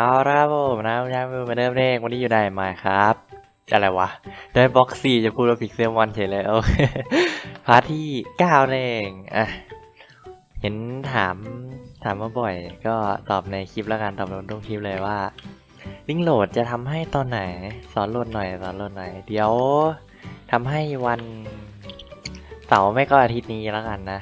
เอาละครับผมนะคุณยามือมาเริ่มเร่งวันนี้อยู่ได้ไหมครับ อะไรวะ ได้บ็อกซี่จะพูดว่าพิกเซลวันเฉยเลยโอเคพาร์ทที่เก้าเองอะเห็นถามถามมาบ่อย ก็ตอบในคลิปแล้วกันตอบในทุกคลิปเลยว่า ลิงโหลดจะทำให้ตอนไหน สอนโหลดหน่อยสอนโหลดหน่อย เดี๋ยวทำให้วันเสาร์ไม่ก็อาทิตย์นี้แล้วกันนะ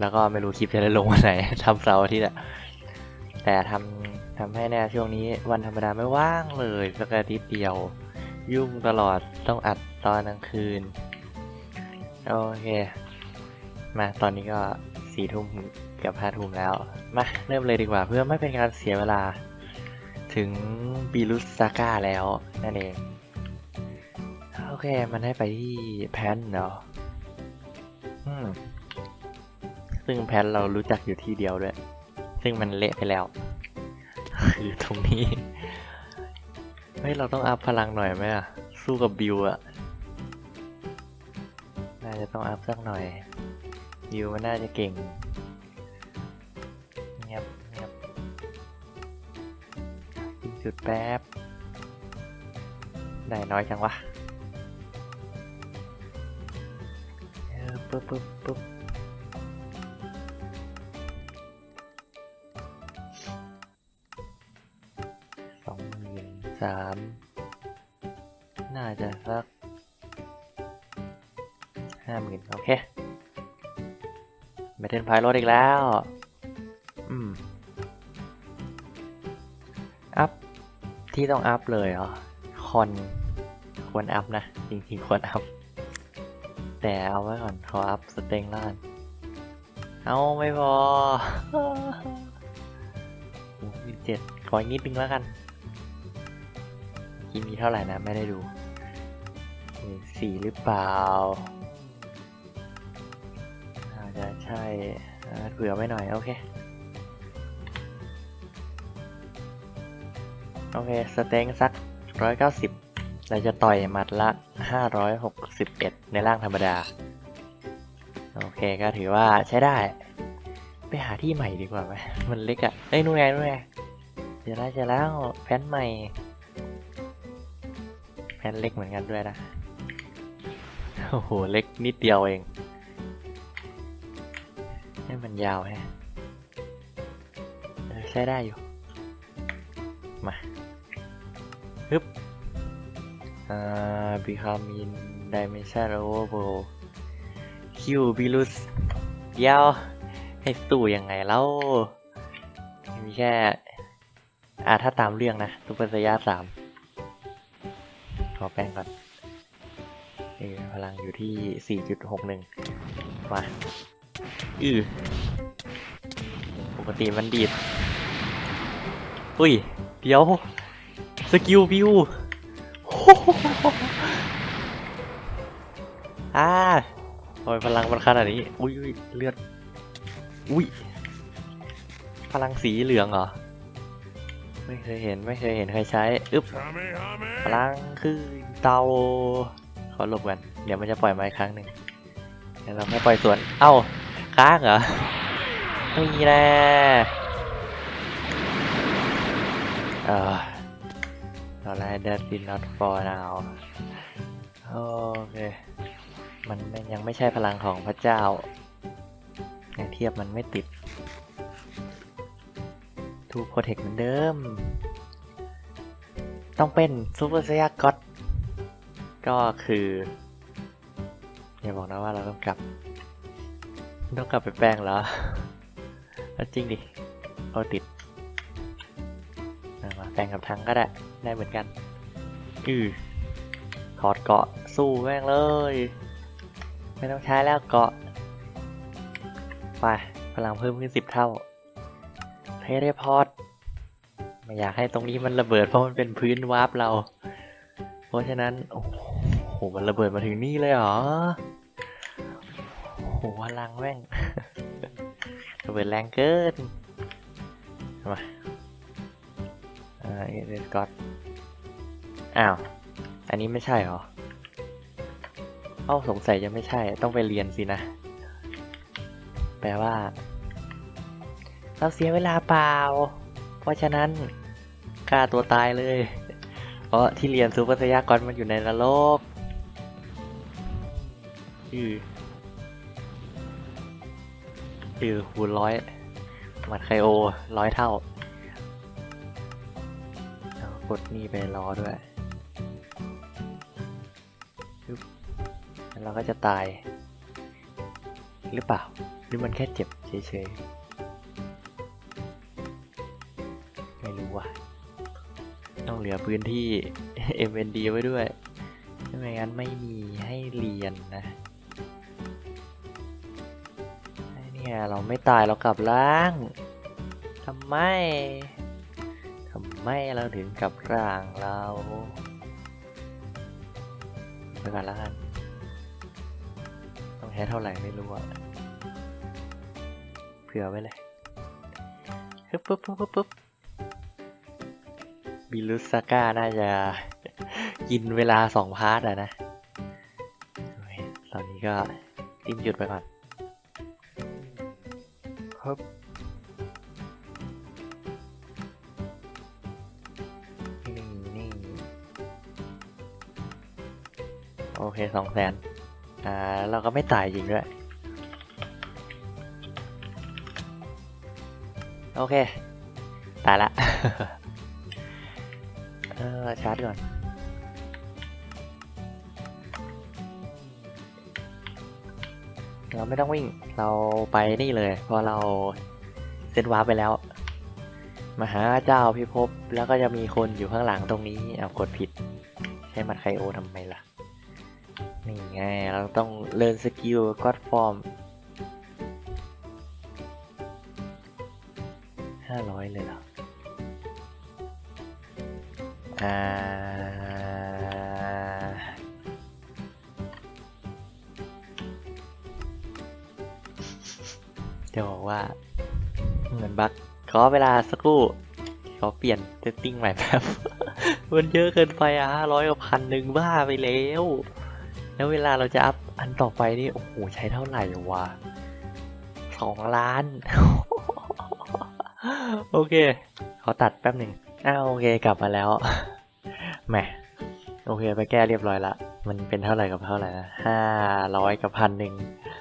แล้วก็ไม่รู้คลิปจะได้ลงวันไหนทำเสาร์อาทิตย์อะแต่ทำ ทำให้แน่ช่วงนี้วันธรรมดาไม่ว่างเลยสักอาทิตย์เดียว ยุ่งตลอดต้องอัดตอนกลางคืน โอเค มาตอนนี้ก็สี่ทุ่มเกือบห้าทุ่มแล้ว มาเริ่มเลยดีกว่าเพื่อไม่เป็นการเสียเวลา ถึงบีลุสซาก้าแล้วนั่นเอง โอเค มันให้ไปที่แพนเนาะอืมซึ่งแพนเรารู้จักอยู่ที่เดียวด้วย ซึ่งมันเละไปแล้ว คือตรงนี้ เฮ้ย เราต้องอัพพลังหน่อยไหมอะ สู้กับบิวอะน่าจะต้องอัพสักหน่อย บิวมันน่าจะเก่ง เงียบเงียบจุดแป๊บ ได้น้อยจังวะเออปึ๊บปึ๊บปึ๊บ สามน่าจะสักห้าหมื่นโอเคไม่เทนพายรถอีกแล้ว อืม อัพ ที่ต้องอัพเลยเหรอคอน ควรอัพนะ จริงๆ ควรอัพ แต่เอาไว้ก่อน ขออัพสเต็งล่านเอาไม่พอโอ้ยเจ็ดขออีกนิดนึงแล้วกัน กินมีเท่าไหร่นะ ไม่ได้ดูสี่หรือเปล่าอาจจะใช่เผื่อไว้หน่อย โอเค โอเค สเต็งสักร้อยเก้าสิบเราจะต่อยหมัดละห้าร้อยหกสิบเอ็ดในร่างธรรมดา โอเคก็ถือว่าใช้ได้ ไปหาที่ใหม่ดีกว่าไหมมันเล็กอะ่ะเอ้ยนู่นไงนู่นไงเดี๋ยวได้จะแล้วแพนใหม่ แผ่นเล็กเหมือนกันด้วยนะ โอ้โห เล็กนิดเดียวเอง ให้มันยาวแฮะใช้ได้อยู่ มาฮึบอ่า become in dimension overflow Q Bilus เดียว ให้สู้ยังไงแล้ว มีแค่ อ่า ถ้าตามเรื่องนะซุปเปอร์สยาสาม ขอแป้งก่อนเออพลังอยู่ที่ 4.61 มาอือปกติมันดีด อุ้ย เดี๋ยว สกิลบิวอ่าทำไมพลังมันขนาดนี้ อุ้ยเลือด อุ้ย พลังสีเหลืองเหรอ ไม่เคยเห็นไม่เคยเห็นใครใช้อึ๊บพลังคือเตาขอหลบกันเดี๋ยวมันจะปล่อยมาอีกครั้งหนึ่งเดี๋ยวเราไม่ปล่อยสวน เอ้าค้างเหรอไม่มีแน่เออเราไล่ that did not for now โอเค มันยังไม่ใช่พลังของพระเจ้าเทียบมันไม่ติด ทูโปรเทคเหมือนเดิม ต้องเป็นซูเปอร์สยากอตก็คือ อย่าบอกนะว่าเราต้องกลับ ต้องกลับไปแปลงแล้วเอจริงดิ เอาติดมาแปลงกับทังก็ได้ ได้เหมือนกัน อือถอดเกาะสู้แม่งเลย ไม่ต้องใช้แล้วเกาะ ไปพลังเพิ่มขึ้นสิบเท่า เทเลพอร์ตไม่อยากให้ตรงนี้มันระเบิดเพราะมันเป็นพื้นวาร์ปเรา เพราะฉะนั้น โอ้โหมันระเบิดมาถึงนี่เลยเหรอโอ้โหพลังแม่งระเบิดแรงเกินมาอ่าเอเดสกอตอ้าว อันนี้ไม่ใช่เหรอ เอ้าสงสัยจะไม่ใช่ต้องไปเรียนสินะ แปลว่า เราเสียเวลาเปล่า เพราะฉะนั้นฆ่าตัวตายเลย เพราะที่เรียนซูเปอร์สยากรมันอยู่ในนรกอืออือคูณร้อยหมัดไคโอร้อยเท่ากดนี่ไปล้อด้วยแล้วเราก็จะตาย หรือเปล่า หรือมันแค่เจ็บเฉยๆ เหลือพื้นที่ MND ไว้ด้วยไม่งั้นไม่มีให้เรียนนะเนี่ยเราไม่ตายเรากลับล่างทำไมทำไมเราถึงกลับร่างเราไปก่อนละกันต้องใช้เท่าไหร่ไม่รู้อะเผื่อไว้เลยฮึบปุ๊บปุ๊บปุ๊บ บบิลุสก้าน่าจะกินเวลาสองพาร์ทอะนะโอเคตอนนี้ก็ติ้มหยุดไปก่อนฮึบนี่นี่โอเคสองแสนอ่า เราก็ไม่ตายจริงด้วย โอเค ตายละ เออชาร์จก่อน เราไม่ต้องวิ่ง เราไปนี่เลยเพราะเราเซตวาร์ปไปแล้ว มาหาเจ้าพิภพแล้วก็จะมีคนอยู่ข้างหลังตรงนี้ เอากดผิด ใช้มัดไคโอทำไมล่ะ นี่ไง เราต้องเรียนสกิลก็อดฟอร์มห้าร้อยเลยเหรอ จะบอกว่า เหมือนบักขอเวลาสักครู่ขอเปลี่ยนเซตติ้งใหม่แป๊บมันเยอะเกินไปอะห้าร้อยกับพันหนึ่งบ้าไปแล้ว แล้วเวลาเราจะอัพอันต่อไปนี่ โอ้โห ใช้เท่าไหร่วะสองล้าน โอเค ขอตัดแป๊บหนึ่ง อ้าวโอเคกลับมาแล้วแหมโอเคไปแก้เรียบร้อยละ มันเป็นเท่าไหร่กับเท่าไหร่นะห้าร้อยกับพันหนึ่ง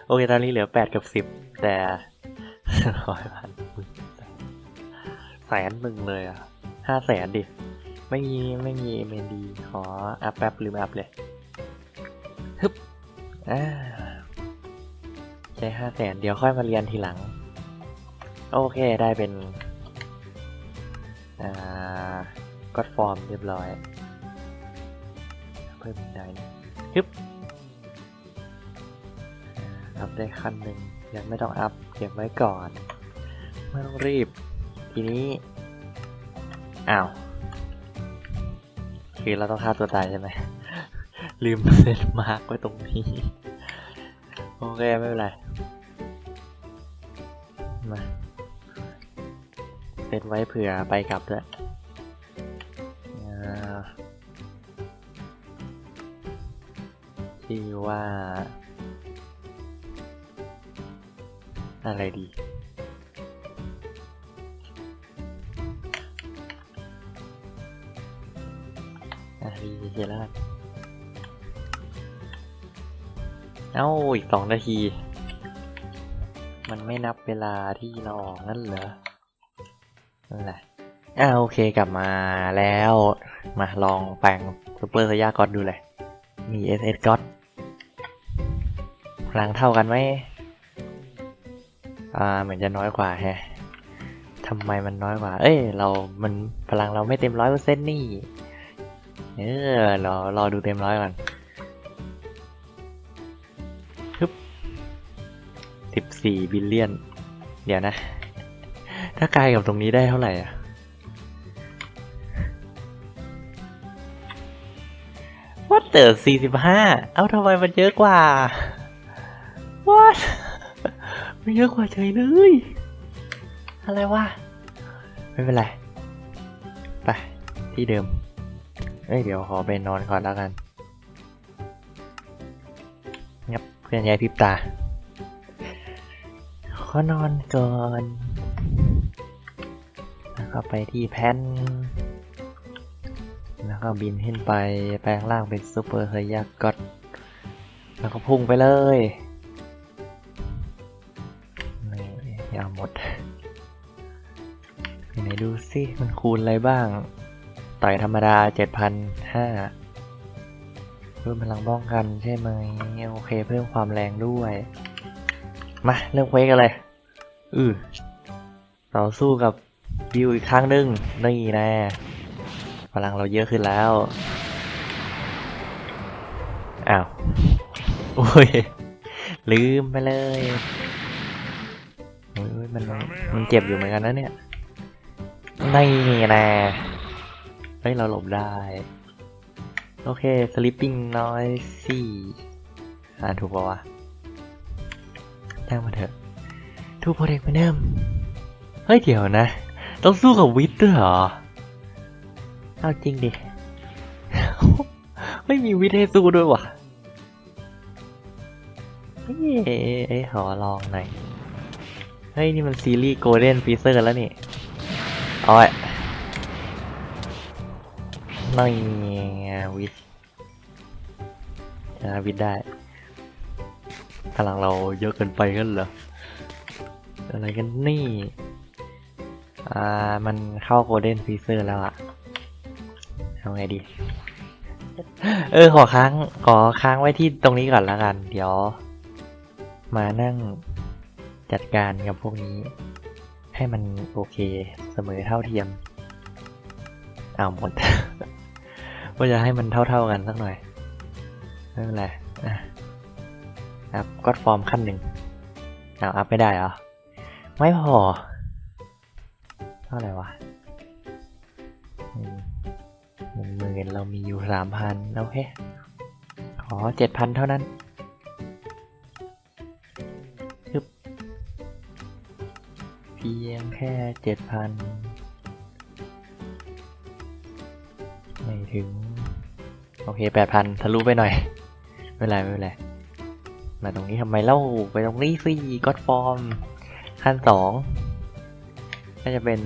โอเคตอนนี้เหลือแปดกับสิบแต่ร้อยพันแสนหนึ่งเลยอะห้าแสนดิ ไม่มีไม่มีเมนดีขออัพแป๊บลืมอัพเลยฮึบอ่าใช้ห้าแสนเดี๋ยวค่อยมาเรียนทีหลัง โอเคได้เป็น อ่าก็ฟอร์มเรียบร้อย เพิ่มอีกได้นะฮึบอ่าอัพได้ขั้นหนึ่งยังไม่ต้องอัพเก็บไว้ก่อน ไม่ต้องรีบ ทีนี้ อ้าว คือเราต้องฆ่าตัวตายใช่ไหม ลืมเซตมาร์กไว้ตรงนี้ โอเค ไม่เป็นไร ไว้เผื่อไปกลับด้วยอ่าชื่ว่า อะไรดีอะดีเจแล้วเอ้าอีกสองนาที มันไม่นับเวลาที่เราออกนั่นเหรอ นั่นแหละอ่าโอเคกลับมาแล้วมาลองแปลงซูเปอร์สยากอดดูเลย มี SS ก็อดพลังเท่ากันไหมอ่าเหมือนจะน้อยกว่าแฮะทำไมมันน้อยกว่า เอ้ย เรา มันพลังเราไม่เต็มร้อยเปอร์เซ็นต์นี่ เออรอรอดูเต็มร้อยก่อนฮึบสิบสี่บิลเลียน เดี๋ยวนะ ถ้ากลายกับตรงนี้ได้เท่าไหร่อะวัดเตอร์สี่สิบห้าเอ้าทำไมมันเยอะกว่าวัดมันเยอะกว่าเฉยเลย อะไรวะ ไม่เป็นไร ไป ที่เดิม เอ้ย เดี๋ยวขอไปนอนก่อนแล้วกันงับเพื่อนยายพิบตา ขอนอนก่อน ก็ไปที่แผ่นแล้วก็บินขึ้นไปแปลงร่างเป็นซูเปอร์ไซยากอตแล้วก็พุ่งไปเลยนี่ยาหมดไหนดูสิมันคูณอะไรบ้าง ต่อยธรรมดาเจ็ดพันห้าเพิ่มพลังป้องกันใช่ไหม โอเคเพิ่มความแรงด้วย มา เริ่มเควสกันเลย อือต่อสู้กับ บิวอีกครั้งหนึ่งนี่แน่พลังเราเยอะขึ้นแล้ว อ้าว โอ้ย ลืมไปเลยโอ้ยมันมันเจ็บอยู่เหมือนกันนะเนี่ยนี่แน่เฮ้ย เราหลบได้ โอเค sleeping noisy อ่านถูกปะวะช่างมาเถอะทูโปรเด็กเหมือนเดิมเฮ้ย เดี๋ยวนะ ต้องสู้กับวิทย์ด้วยเหรอ เอาจริงดิ ไม่มีวิทให้สู้ด้วยวะเอ้ยเอ้ยขอลองหน่อย เฮ้ย นี่มันซีรีส์โกลเด้นฟีเซอร์แล้วนี่โอ้ยนี่ไงวิทย์จะวิทได้พลังเราเยอะเกินไปกันเหรอ อะไรกันนี่ อ่า มันเข้าโกลเด้นฟีเซอร์แล้วอะทำไงดี เออ ขอค้าง ขอค้างไว้ที่ตรงนี้ก่อนละกัน เดี๋ยว มานั่งจัดการกับพวกนี้ ให้มันโอเคเสมอเท่าเทียมอ้าวหมด ว่าจะให้มันเท่าๆกันสักหน่อยไม่เป็นไรอะอัพก็ฟอร์มขั้นหนึ่งอ้าวอัพไม่ได้เหรอ ไม่พอเท่าไหร่วะหนึ่งหมื่นเรามีอยู่สามพันโอเคขอเจ็ดพันเท่านั้นฮึบเพียงแค่เจ็ดพันไม่ถึง โอเคแปดพันทะลุไปหน่อย ไม่เป็นไรไม่เป็นไรมาตรงนี้ทำไมเล่าไปตรงนี้สิก็ฟอร์มขั้นสอง ก็จะเป็น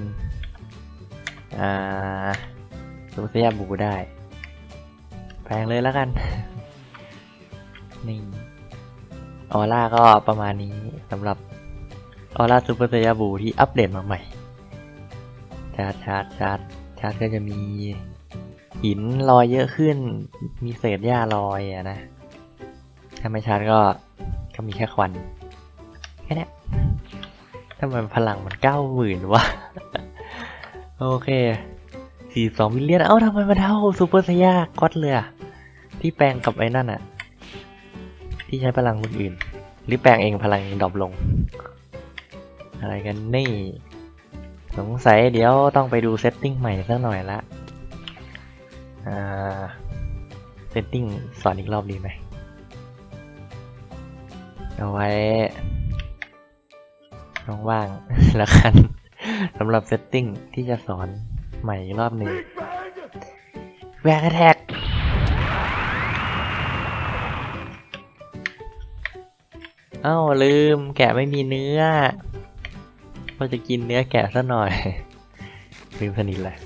อ่าซูเซียบูได้ แพงเลยแล้วกัน นี่ ออร่าก็ประมาณนี้สำหรับออร่าซูเปอร์เซียบูที่อัปเดตมาใหม่ ชาร์จชาร์จชาร์จชาร์จก็จะมีหินลอยเยอะขึ้น มีเศษหญ้าลอยอะนะ ถ้าไม่ชาร์จก็ก็มีแค่ควันำไมพลังมันเก้าหมื่นวะ โอเคสี่สองมิลเลียน เอ้าทำไมมันเท่าซูเปอร์ไซยาก็อดเลยอะที่แปลงกับไอ้นั่นอะที่ใช้พลังคนอื่น หรือแปลงเองพลังดรอปลง อะไรกันนี่ สงสัยเดี๋ยวต้องไปดูเซตติ้งใหม่สักหน่อยละ อ่า เซตติ้งสอนอีกรอบดีไหมเอาไว้ ว่างๆแล้วกันสำหรับเซตติ้งที่จะสอนใหม่อีกรอบหนึ่งแวร์แท็กเอ้าลืมแกะไม่มีเนื้อว่าจะกินเนื้อแกะซะหน่อย ลืมสนิทเลย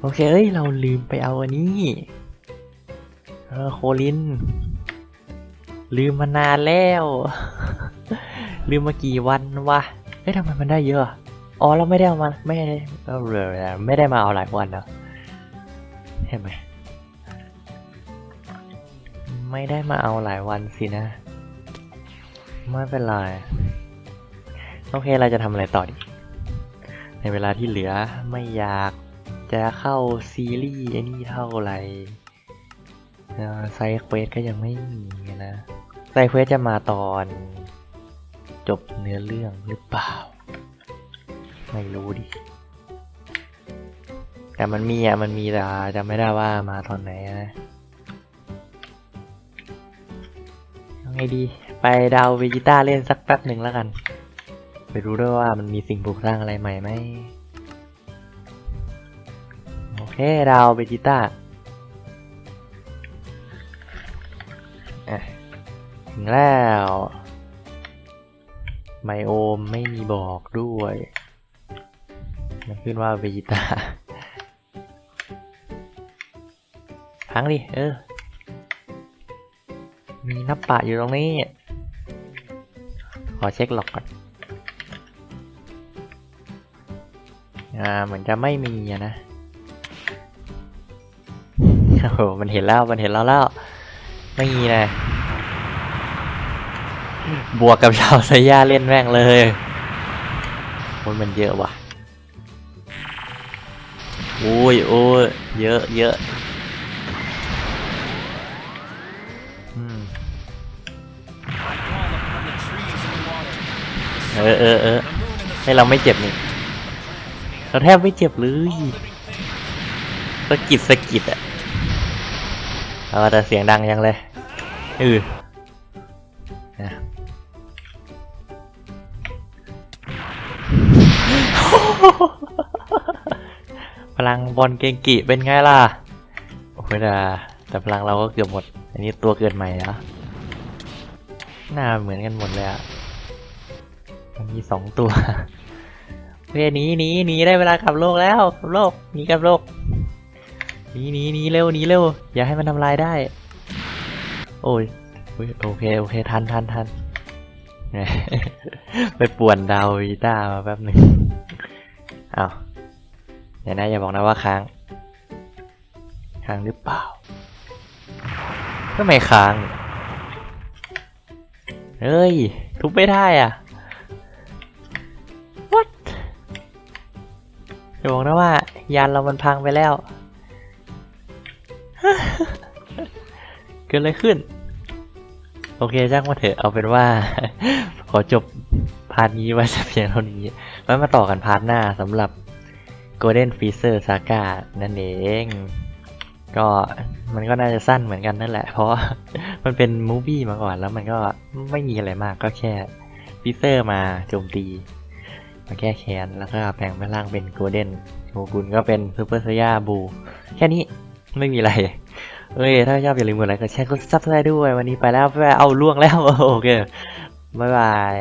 โอเคเอ้ย เราลืมไปเอาอันนี้ เออโคลิน ลืมมานานแล้ว ลืมมากี่วันวะเฮ้ยทำไมมันได้เยอะ อ๋อเราไม่ได้เอามาไม่ได้เออไม่ได้มาเอาหลายวันเนะเห็นไหมไม่ได้มาเอาหลายวันสินะ ไม่เป็นไร โอเคเราจะทำอะไรต่อดี ในเวลาที่เหลือไม่อยากจะเข้าซีรีส์ไอ้นี่เท่าไหร่เอ่อไซด์เควสก็ยังไม่มีนะไซด์เควสจะมาตอน จบเนื้อเรื่องหรือเปล่า ไม่รู้ดิ แต่มันมีอะ มันมีแต่จำไม่ได้ว่ามาตอนไหนนะยังไงดี ไปดาวเวจิต้าเล่นสักแป๊บหนึ่งแล้วกัน ไปรู้ด้วยว่ามันมีสิ่งปลูกสร้างอะไรใหม่ไหมโอเคดาวเวจิต้าอะถึงแล้ว ไมโอมไม่มีบอกด้วย มันขึ้นว่าเวจิตาค้างดิ เออ มีน้าปะอยู่ตรงนี้ ขอเช็คหลอกก่อน อ่า เหมือนจะไม่มีอะนะ โอ้โห มันเห็นแล้ว มันเห็นเราแล้ว ไม่มีเลย บวกกับชาวไซย่าเล่นแม่งเลยคนมันเยอะว่ะโอ้ยโอ้ยเยอะเยอะเออเออเออให้เราไม่เจ็บนี่เราแทบไม่เจ็บเลยสะกิดสะกิดอะเอาแต่เสียงดังยังเลยเออนะ พลังบอลเกงกิเป็นไงล่ะ โอ้ยแต่แต่พลังเราก็เกือบหมด อันนี้ตัวเกิดใหม่แล้วหน้าเหมือนกันหมดเลยอะมันมีสองตัวเฮ้ยหนีหนีหนีได้เวลากลับโลกแล้วกลับโลกหนีกลับโลกหนีหนีหนีเร็วหนีเร็ว อย่าให้มันทำลายได้ โอ้ยโอเคโอเคทันทันทันไปป่วนดาววีต้ามาแป๊บหนึ่ง อ้าวเดี๋ยวนะอย่าบอกนะว่าค้าง ค้างหรือเปล่าทำไมค้างเฮ้ย ทุบไม่ได้อะ what อย่าบอกนะว่า ยานเรามันพังไปแล้ว เกิดอะไรขึ้น โอเคจ้างมาเถอะเอาเป็นว่า ขอจบาร์ทนี้ไว้แต่เพียงเท่านี้ไว้มาต่อกันพาร์ทหน้าสำหรับ Golden Freezer Saga นั่นเอง ก็มันก็น่าจะสั้นเหมือนกันนั่นแหละ เพราะมันเป็นมูฟี่มาก่อนแล้วมันก็ไม่มีอะไรมากก็แค่ฟิเซอร์มาโจมตี มาแก้แค้น แล้วก็แปลงเป็นร่างเป็นโกลเด้นโชกุนก็เป็นซูเปอร์ซ a ยาบู แค่นี้ไม่มีอะไร เอ้ย ถ้าชอบอย่าลืมกดไลค์กดแชร์กดซับสไครต์ด้วย วันนี้ไปแล้วไปเอาล่วงแล้ว โอเค บ๊ายบาย